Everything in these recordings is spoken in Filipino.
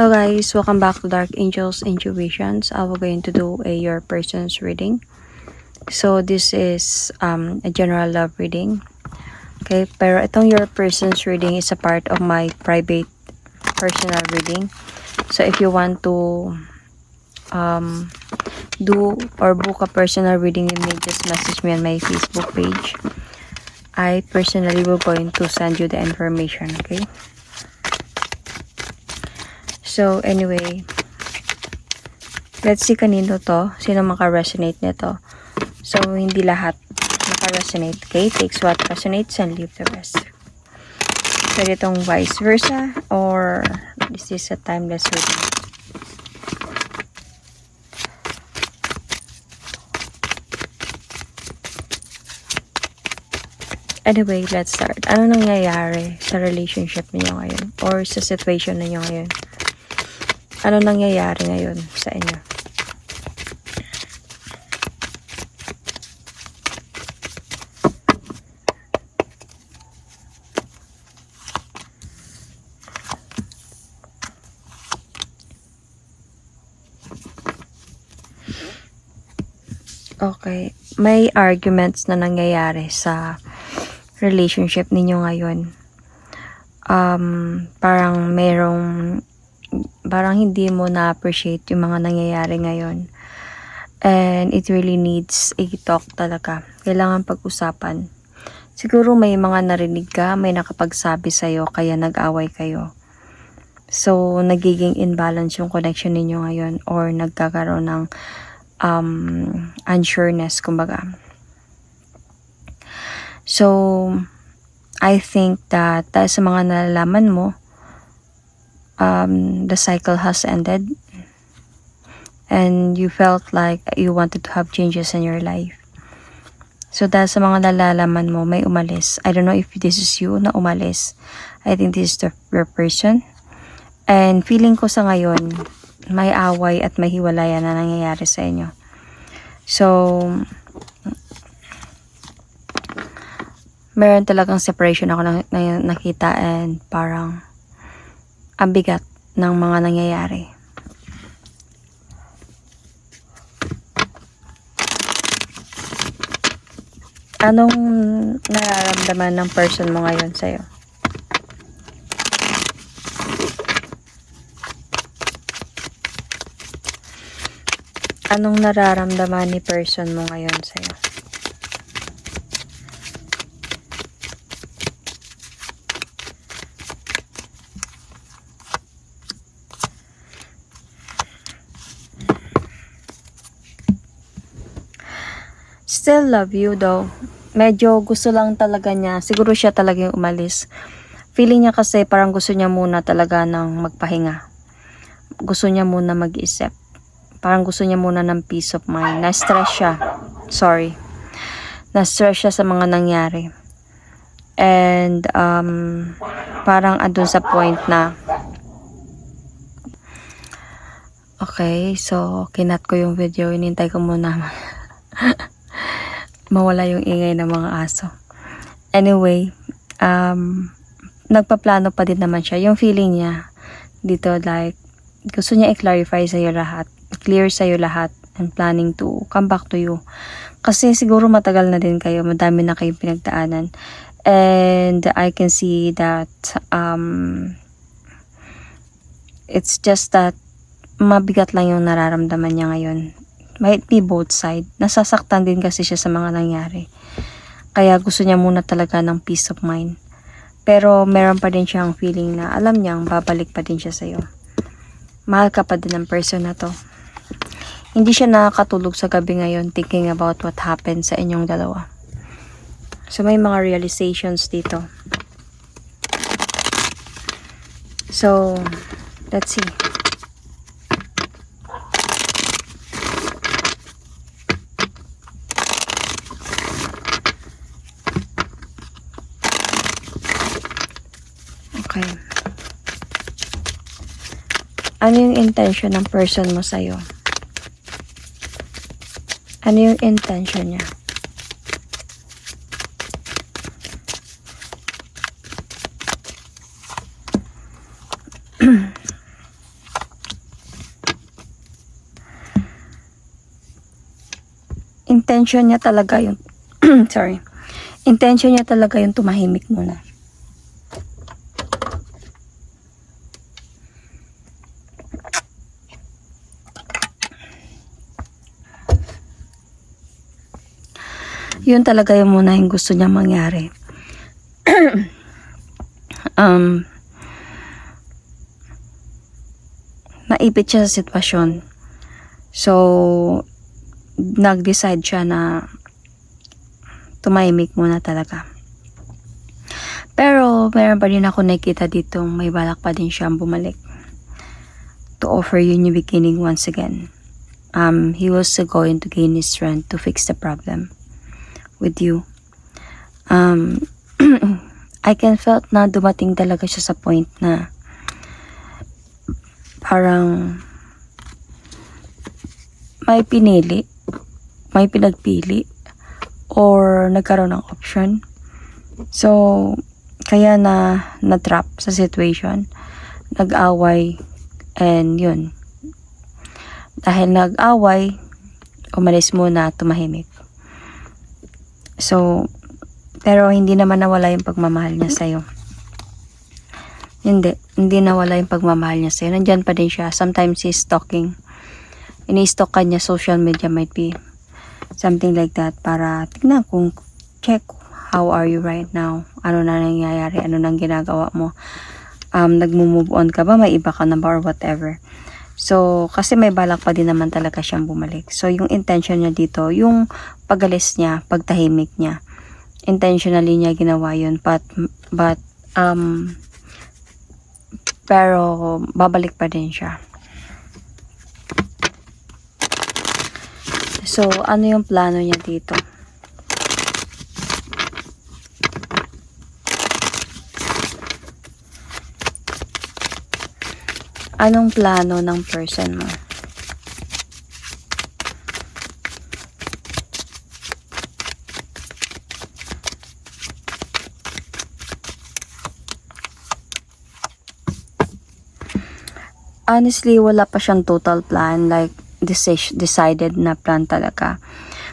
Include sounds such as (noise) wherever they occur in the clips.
Hello guys, welcome back to Dark Angels Intuitions. I will going to do a your person's reading. So this is um, a general love reading. Okay, pero itong your person's reading is a part of my private personal reading. So if you want to um, do or book a personal reading, you may just message me on my Facebook page. I personally will going to send you the information, okay? So, anyway, let's see kanino to. Sino maka-resonate nito. So, hindi lahat maka-resonate. Okay? Takes what resonates and leave the rest. Pwede itong vice versa or this is a timeless reading. Anyway, let's start. Ano nangyayari sa relationship niyo ngayon? Or sa situation niyo ngayon? Ano nangyayari ngayon sa inyo? Okay. May arguments na nangyayari sa relationship ninyo ngayon. Um, parang merong parang hindi mo na-appreciate yung mga nangyayari ngayon. And it really needs a talk talaga. Kailangan pag-usapan. Siguro may mga narinig ka, may nakapagsabi sa'yo, kaya nag-away kayo. So, nagiging imbalance yung connection ninyo ngayon or nagkakaroon ng um, unsureness, kumbaga. So, I think that dahil sa mga nalalaman mo, um, the cycle has ended and you felt like you wanted to have changes in your life. So, dahil sa mga nalalaman mo, may umalis. I don't know if this is you na umalis. I think this is the your person. And feeling ko sa ngayon, may away at may hiwalayan na nangyayari sa inyo. So, meron talagang separation ako na, na nakita and parang ang bigat ng mga nangyayari. Anong nararamdaman ng person mo ngayon sa'yo? Anong nararamdaman ni person mo ngayon sa'yo? Still love you though. Medyo gusto lang talaga niya. Siguro siya talaga yung umalis. Feeling niya kasi parang gusto niya muna talaga ng magpahinga. Gusto niya muna mag-isip. Parang gusto niya muna ng peace of mind. Na-stress siya. Sorry. Na-stress siya sa mga nangyari. And um, parang andun sa point na Okay, so kinat ko yung video. Inintay ko muna (laughs) mawala yung ingay ng mga aso. Anyway, um, nagpaplano pa din naman siya. Yung feeling niya dito like gusto niya i-clarify sa'yo lahat. Clear sa'yo lahat and planning to come back to you. Kasi siguro matagal na din kayo. Madami na kayong pinagdaanan. And I can see that um, it's just that mabigat lang yung nararamdaman niya ngayon might be both side. Nasasaktan din kasi siya sa mga nangyari. Kaya gusto niya muna talaga ng peace of mind. Pero meron pa din siyang feeling na alam niyang babalik pa din siya sa'yo. Mahal ka pa din ng person na to. Hindi siya nakakatulog sa gabi ngayon thinking about what happened sa inyong dalawa. So may mga realizations dito. So, let's see. Okay. Ano yung intention ng person mo sa'yo? Ano yung intention niya? (clears throat) intention niya talaga yung (clears throat) sorry intention niya talaga yung tumahimik muna Yun talaga yung muna yung gusto niya mangyari. (clears throat) um, naipit siya sa sitwasyon. So, nag-decide siya na tumahimik muna talaga. Pero, meron pa rin ako nakita dito, may balak pa din siyang bumalik to offer you new beginning once again. Um, he was going to gain his strength to fix the problem with you. Um, (clears throat) I can felt na dumating talaga siya sa point na parang may pinili, may pinagpili, or nagkaroon ng option. So, kaya na na-trap sa situation, nag-away, and yun. Dahil nag-away, umalis muna, tumahimik. So, pero hindi naman nawala yung pagmamahal niya sa'yo. Hindi. Hindi nawala yung pagmamahal niya sa'yo. Nandyan pa din siya. Sometimes he's stalking. Ini-stalk ka niya. Social media might be something like that para tignan kung check how are you right now. Ano na nangyayari? Ano nang ginagawa mo? Um, nagmo-move on ka ba? May iba ka na ba or whatever? So, kasi may balak pa din naman talaga siyang bumalik. So, yung intention niya dito, yung pagalis niya, pagtahimik niya, intentionally niya ginawa yun. But, but, um, pero, babalik pa din siya. So, ano yung plano niya dito? Anong plano ng person mo? honestly, wala pa siyang total plan. Like, deci- decided na plan talaga.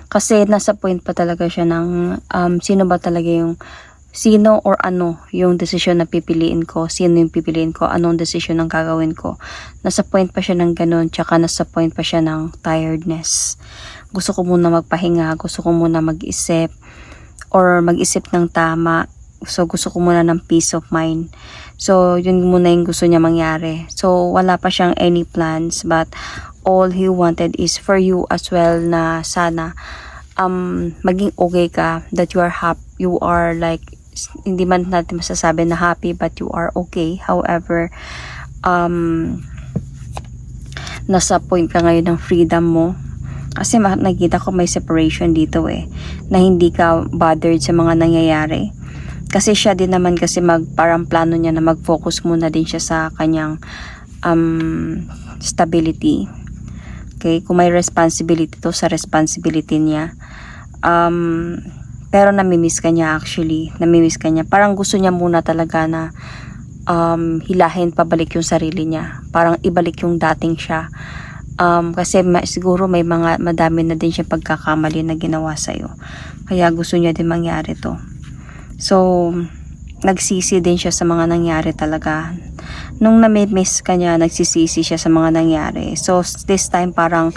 Kasi nasa point pa talaga siya ng um, sino ba talaga yung sino or ano yung desisyon na pipiliin ko, sino yung pipiliin ko, anong desisyon ang gagawin ko. Nasa point pa siya ng ganun, tsaka nasa point pa siya ng tiredness. Gusto ko muna magpahinga, gusto ko muna mag-isip, or mag-isip ng tama. So, gusto ko muna ng peace of mind. So, yun muna yung gusto niya mangyari. So, wala pa siyang any plans, but all he wanted is for you as well na sana um, maging okay ka, that you are happy, you are like, hindi man natin masasabi na happy, but you are okay. However, um, nasa point ka ngayon ng freedom mo. Kasi nakita ko may separation dito eh, na hindi ka bothered sa mga nangyayari. Kasi siya din naman kasi mag, parang plano niya na mag-focus muna din siya sa kanyang um, stability. Okay, kung may responsibility to sa responsibility niya. Um, pero namimiss ka niya actually. Namimiss ka niya. Parang gusto niya muna talaga na um, hilahin pabalik yung sarili niya. Parang ibalik yung dating siya. Um, kasi ma- siguro may mga madami na din siya pagkakamali na ginawa sa'yo. Kaya gusto niya din mangyari to. So, nagsisi din siya sa mga nangyari talaga. Nung nami-miss ka niya, nagsisisi siya sa mga nangyari. So, this time parang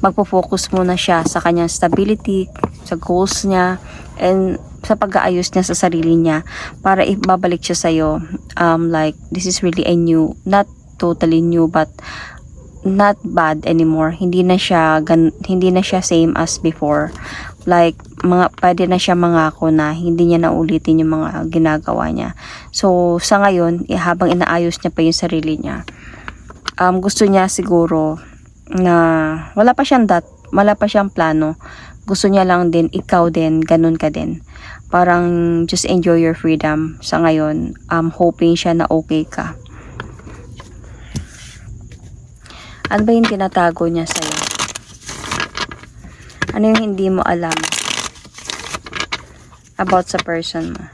magpo-focus muna siya sa kanyang stability, sa goals niya, and sa pag-aayos niya sa sarili niya para ibabalik siya sa'yo. Um, like, this is really a new, not totally new, but not bad anymore. Hindi na siya gan hindi na siya same as before. Like mga pwede na siya mangako na hindi niya na ulitin yung mga ginagawa niya. So sa ngayon, eh, habang inaayos niya pa yung sarili niya, um, gusto niya siguro na wala pa siyang dat, wala pa siyang plano. Gusto niya lang din ikaw din, ganun ka din. Parang just enjoy your freedom sa ngayon. Um, hoping siya na okay ka. Ano ba yung tinatago niya sa'yo? Ano yung hindi mo alam about sa person mo?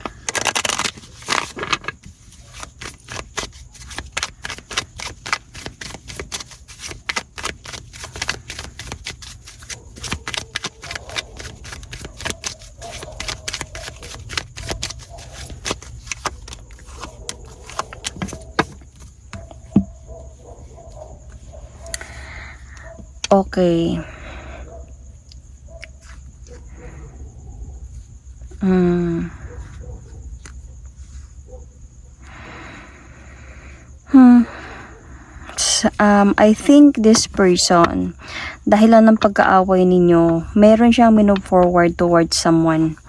Okay. Um, I think this person, dahilan ng pagkaaway ninyo, meron siyang minove forward towards someone.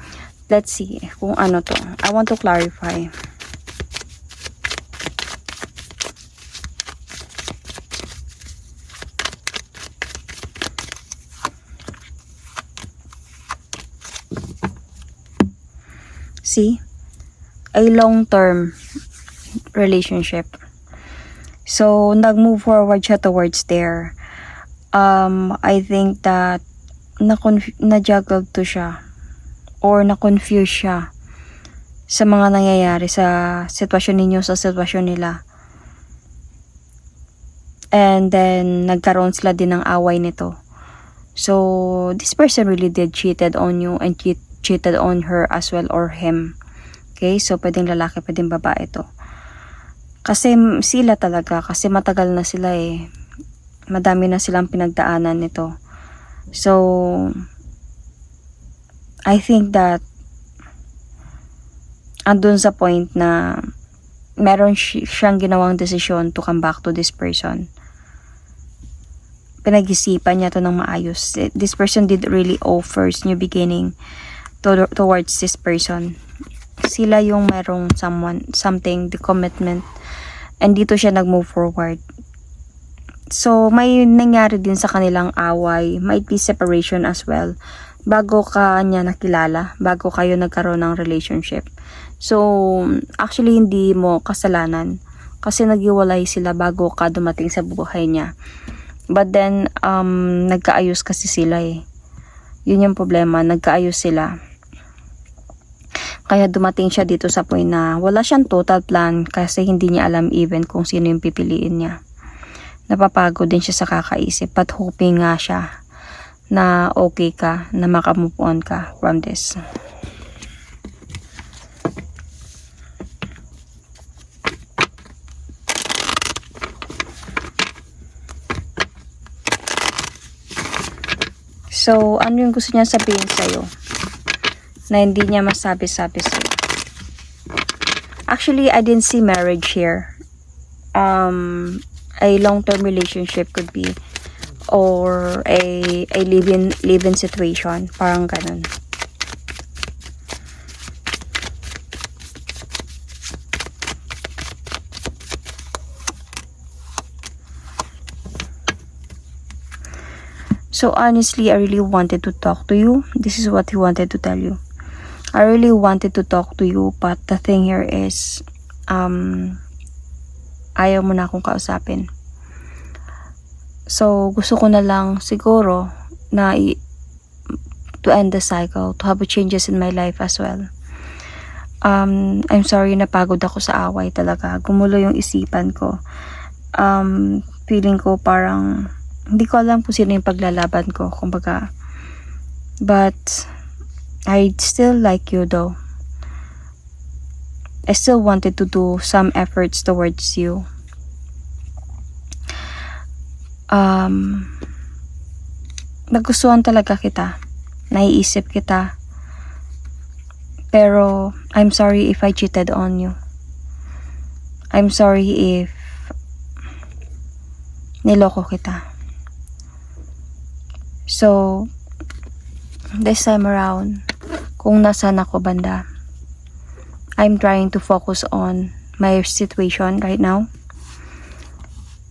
Let's see kung ano to. I want to clarify. See? A long-term relationship. So, nag-move forward siya towards there. Um, I think that na-juggled to siya or na-confuse siya sa mga nangyayari sa sitwasyon ninyo, sa sitwasyon nila. And then, nagkaroon sila din ng away nito. So, this person really did cheated on you and cheat, cheated on her as well or him. Okay? So, pwedeng lalaki, pwedeng babae to. Kasi sila talaga, kasi matagal na sila eh. Madami na silang pinagdaanan nito. So, I think that andun sa point na meron si- siyang ginawang desisyon to come back to this person. Pinag-isipan niya to ng maayos. This person did really offers new beginning to, towards this person. Sila yung merong someone, something, the commitment. And dito siya nag-move forward. So, may nangyari din sa kanilang away. Might be separation as well. Bago ka niya nakilala, bago kayo nagkaroon ng relationship. So, actually hindi mo kasalanan. Kasi naghiwalay sila bago ka dumating sa buhay niya. But then, um, nagkaayos kasi sila eh. Yun yung problema, nagkaayos sila. Kaya dumating siya dito sa point na wala siyang total plan kasi hindi niya alam even kung sino yung pipiliin niya. Napapagod din siya sa kakaisip but hoping nga siya na okay ka, na makamove on ka from this. So, ano yung gusto niya sabihin sa'yo? Na hindi niya masabi-sabi sa'yo. Actually, I didn't see marriage here. Um, a long-term relationship could be or a a live-in live-in situation, parang ganun. So honestly, I really wanted to talk to you. This is what he wanted to tell you. I really wanted to talk to you, but the thing here is, um, ayaw mo na akong kausapin. So, gusto ko na lang siguro na i- to end the cycle, to have changes in my life as well. Um, I'm sorry napagod ako sa away talaga. Gumulo yung isipan ko. Um, feeling ko parang hindi ko alam kung sino yung paglalaban ko, kumbaga. But, I still like you though. I still wanted to do some efforts towards you. Um, nagustuhan talaga kita. Naiisip kita. Pero, I'm sorry if I cheated on you. I'm sorry if niloko kita. So, this time around, kung nasan ako banda, I'm trying to focus on my situation right now.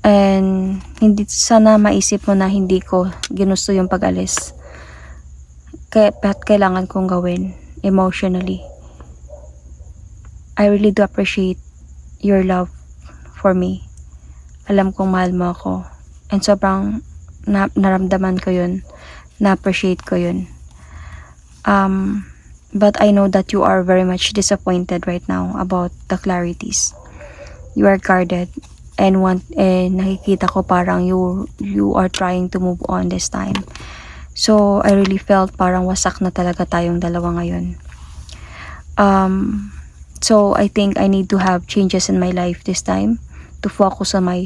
And hindi sana maisip mo na hindi ko ginusto yung pag-alis. Kaya at kailangan kong gawin emotionally. I really do appreciate your love for me. Alam kong mahal mo ako. And sobrang na, naramdaman ko yun. Na-appreciate ko yun. Um, but I know that you are very much disappointed right now about the clarities. You are guarded and want eh, nakikita ko parang you you are trying to move on this time. So I really felt parang wasak na talaga tayong dalawa ngayon. Um, so I think I need to have changes in my life this time to focus on my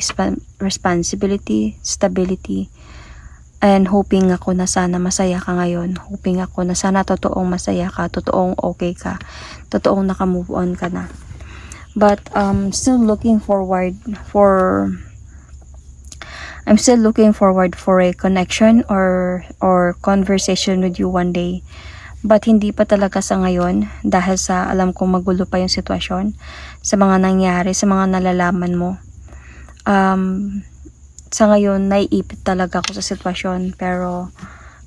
responsibility, stability, And hoping ako na sana masaya ka ngayon. Hoping ako na sana totoong masaya ka, totoong okay ka, totoong nakamove on ka na. But um still looking forward for I'm still looking forward for a connection or or conversation with you one day. But hindi pa talaga sa ngayon dahil sa alam kong magulo pa yung sitwasyon sa mga nangyari, sa mga nalalaman mo. Um, sa ngayon, naiipit talaga ako sa sitwasyon. Pero,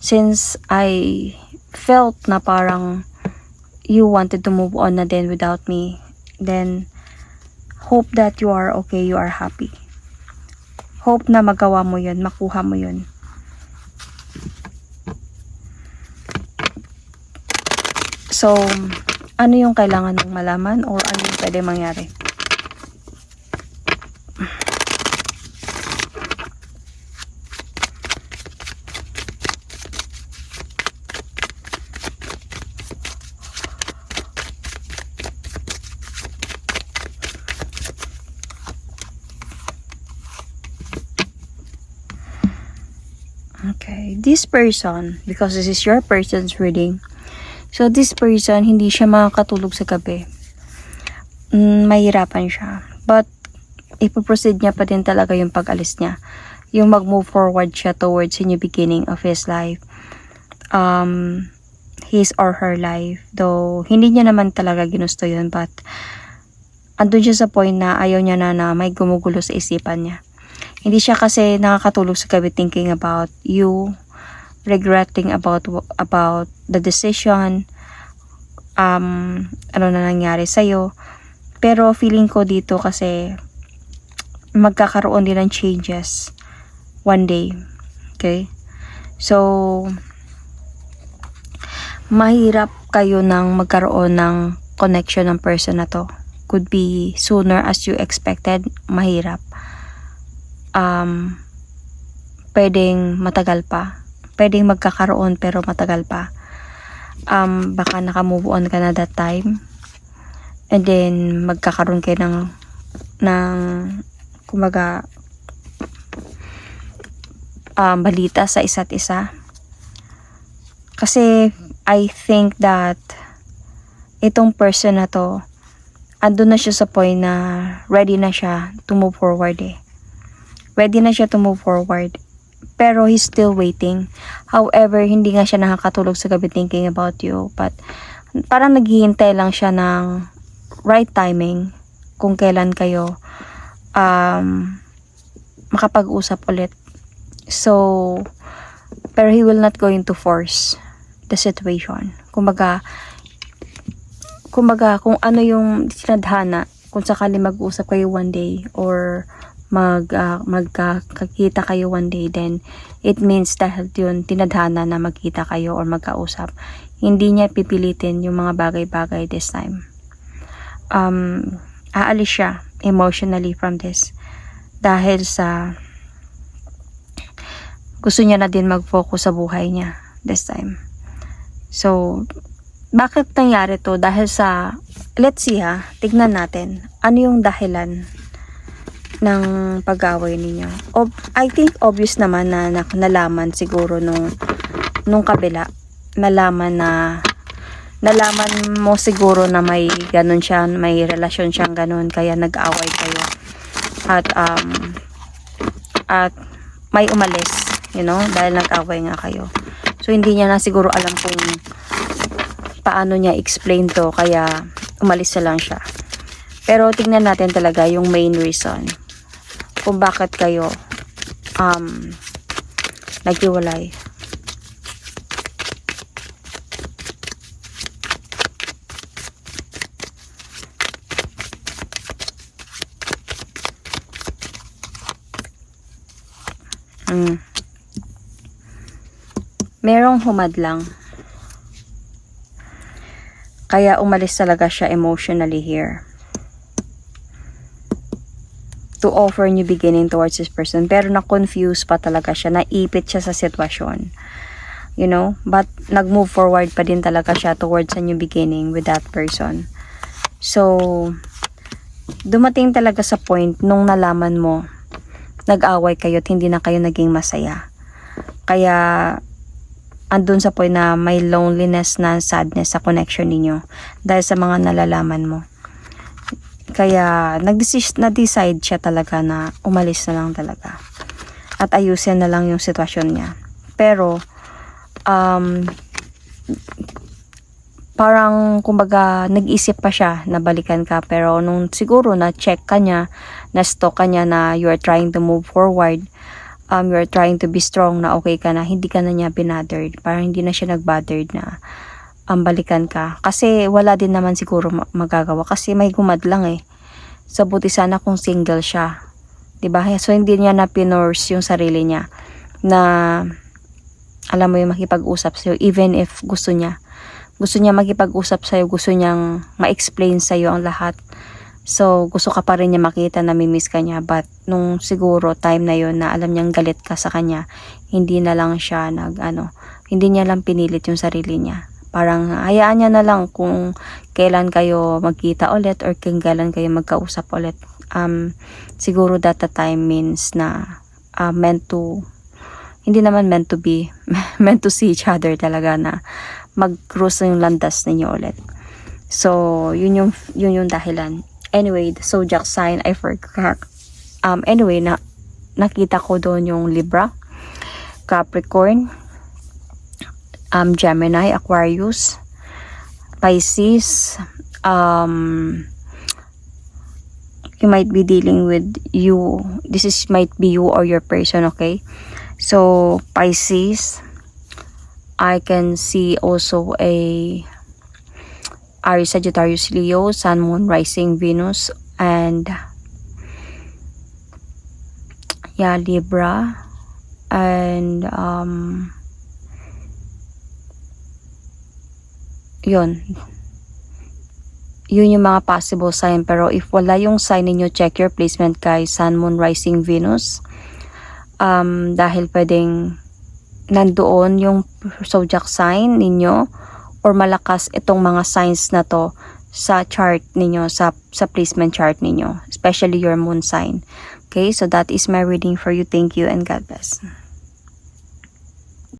since I felt na parang you wanted to move on na din without me, then, hope that you are okay, you are happy. Hope na magawa mo yun, makuha mo yun. So, ano yung kailangan mong malaman or ano yung pwede mangyari? Okay, this person, because this is your person's reading, so this person, hindi siya makakatulog sa gabi. Mm, mahirapan siya. But, ipoproceed niya pa din talaga yung pag-alis niya. Yung mag-move forward siya towards a new beginning of his life. Um, his or her life. Though, hindi niya naman talaga ginusto yun, but, andun siya sa point na ayaw niya na na may gumugulo sa isipan niya. Hindi siya kasi nakakatulog sa gabi thinking about you, regretting about about the decision, um, ano na nangyari sa'yo. Pero feeling ko dito kasi magkakaroon din ng changes one day. Okay? So, mahirap kayo nang magkaroon ng connection ng person na to. Could be sooner as you expected, mahirap um, pwedeng matagal pa. Pwedeng magkakaroon pero matagal pa. Um, baka naka-move on ka na that time. And then, magkakaroon kayo ng, ng, kumaga, um, balita sa isa't isa. Kasi, I think that, itong person na to, andun na siya sa point na ready na siya to move forward eh ready na siya to move forward. Pero he's still waiting. However, hindi nga siya nakakatulog sa gabi thinking about you. But parang naghihintay lang siya ng right timing kung kailan kayo um, makapag-usap ulit. So, pero he will not going to force the situation. Kumbaga, kumbaga kung ano yung sinadhana, kung sakali mag-usap kayo one day or mag uh, magkakita kayo one day then it means dahil yun tinadhana na magkita kayo or magkausap. Hindi niya pipilitin yung mga bagay-bagay this time. Um aalis siya emotionally from this dahil sa gusto niya na din mag-focus sa buhay niya this time. So bakit nangyari to? Dahil sa let's see ha tignan natin. Ano yung dahilan ng pag-away ninyo. Ob I think obvious naman na, na nalaman siguro nung nung kabila. Nalaman na nalaman mo siguro na may ganun siya, may relasyon siyang ganun kaya nag-away kayo. At um at may umalis, you know, dahil nag-away nga kayo. So hindi niya na siguro alam kung paano niya explain to kaya umalis na lang siya. Pero tingnan natin talaga yung main reason kung bakit kayo um, naghiwalay. Mm. Merong humadlang. Kaya umalis talaga siya emotionally here to offer new beginning towards this person. Pero na-confuse pa talaga siya. Naipit siya sa sitwasyon. You know? But nag-move forward pa din talaga siya towards a new beginning with that person. So, dumating talaga sa point nung nalaman mo, nag-away kayo at hindi na kayo naging masaya. Kaya, andun sa point na may loneliness na sadness sa connection ninyo dahil sa mga nalalaman mo. Kaya, nag-decide, siya talaga na umalis na lang talaga. At ayusin na lang yung sitwasyon niya. Pero, um, parang kumbaga nag-isip pa siya na balikan ka pero nung siguro na check ka niya na stalk ka niya na you are trying to move forward um, you are trying to be strong na okay ka na hindi ka na niya binathered parang hindi na siya nagbothered na um, balikan ka. Kasi wala din naman siguro ma- magagawa. Kasi may gumadlang eh. So buti sana kung single siya. 'di ba so hindi niya na pinurse yung sarili niya. Na alam mo yung makipag-usap sa'yo even if gusto niya. Gusto niya makipag-usap sa'yo, gusto niyang ma-explain sa'yo ang lahat. So, gusto ka pa rin niya makita na mimiss ka niya. But, nung siguro time na yon na alam niyang galit ka sa kanya, hindi na lang siya nag, ano, hindi niya lang pinilit yung sarili niya. Parang, hayaan niya na lang kung kailan kayo magkita ulit or kung kailan kayo magkausap ulit. Um, siguro that time means na uh, meant to, hindi naman meant to be, (laughs) meant to see each other talaga na mag-cruise yung landas ninyo ulit. So, yun yung, yun yung dahilan. Anyway, the zodiac sign, I forgot. Um, anyway, na, nakita ko doon yung Libra, Capricorn, um, Gemini, Aquarius, Pisces, um, you might be dealing with you. This is might be you or your person, okay? So, Pisces, I can see also a Aries, Sagittarius, Leo, Sun, Moon, Rising, Venus, and yeah, Libra, and um, yun. Yun yung mga possible sign. Pero if wala yung sign ninyo, check your placement kay Sun, Moon, Rising, Venus. Um, dahil pwedeng nandoon yung zodiac sign ninyo or malakas itong mga signs na to sa chart ninyo, sa, sa placement chart ninyo, especially your moon sign. Okay, so that is my reading for you. Thank you and God bless.